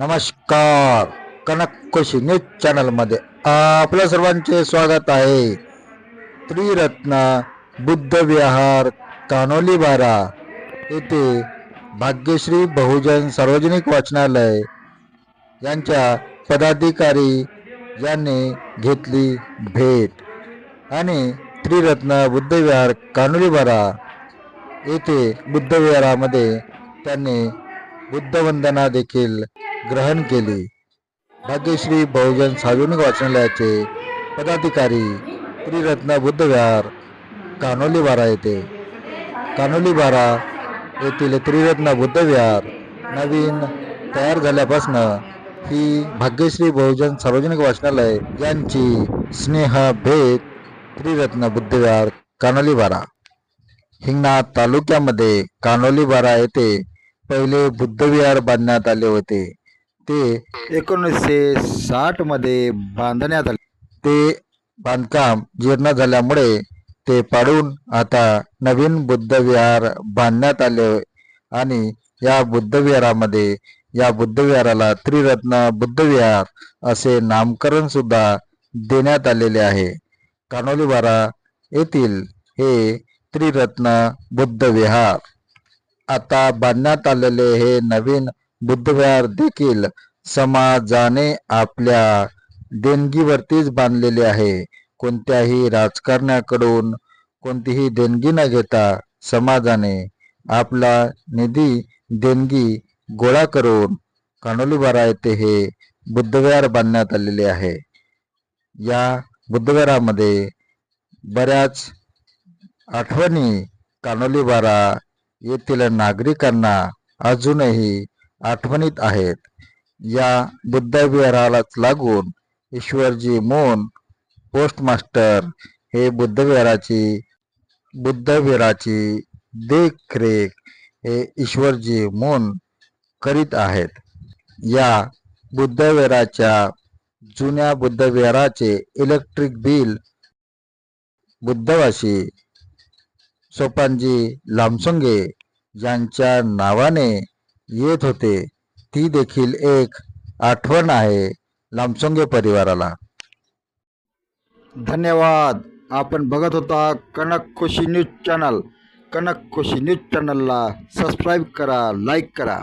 नमस्कार. कनक खुशी न्यूज चॅनलमध्ये आपल्या सर्वांचे स्वागत आहे. त्रिरत्न बुद्ध विहार कानोली बारा येथे भाग्यश्री बहुजन सार्वजनिक वाचनालय यांच्या पदाधिकारी यांनी घेतली भेट. आणि त्रिरत्न बुद्ध विहार कानोली बारा येथे बुद्ध विहारामध्ये त्यांनी बुद्धवंदना देखील ग्रहण केले. भाग्यश्री बहुजन सार्वजनिक वाचनालयाचे पदाधिकारी त्रिरत्न बुद्धविहार कानोली बारा येथे. कानोली बारा येथील त्रिरत्न बुद्धविहार नवीन तयार झाल्यापासून ही भाग्यश्री बहुजन सार्वजनिक वाचनालय यांची स्नेह भेट त्रिरत्न बुद्धविहार कानोली बारा. हिंगणा तालुक्यामध्ये कानोली बारा येथे पहिले बुद्धविहार बांधण्यात आले होते. ते एकोणीसशे साठमध्ये बांधण्यात आले. ते बांधकाम जीर्ण झाल्यामुळे ते पाडून आता नवीन बुद्धविहार बांधण्यात आले आणि या बुद्धविहारामध्ये या बुद्धविहाराला त्रिरत्न बुद्धविहार असे नामकरण सुद्धा देण्यात आलेले आहे. कानोली बारा येथील हे त्रिरत्न बुद्ध विहार आता बांधण्यात आलेले हे नवीन बुद्धविहार देखील समाजाने आपल्या देणगीवरतीच बांधलेले आहे. कोणत्याही राजकारण्याकडून कोणतीही देणगी न घेता समाजाने आपला निधी देणगी गोळा करून कानोलीबारा येथे हे बुद्धविहार बांधण्यात आलेले आहे. या बुद्धविहारामध्ये बऱ्याच आठवणी कानोलीबारा येथील नागरिकांना अजूनही आठवणीत आहेत. या बुद्धविहारालाच लागून ईश्वरजी मोन पोस्टमास्टर हे बुद्धविहाराची बुद्धविहाराची देखरेख हे ईश्वरजी मोन करीत आहेत. या बुद्धविहाराच्या जुन्या बुद्धविहाराचे इलेक्ट्रिक बिल बुद्धवासी सोपानजी लामसंगे यांच्या नावाने येत होते. ती देखील एक आठवण आहे लामसुंगे परिवाराला. धन्यवाद. आपण बघत होता Kanak Khushi news channel. Kanak Khushi news चॅनलला सबस्क्राईब करा लाईक करा.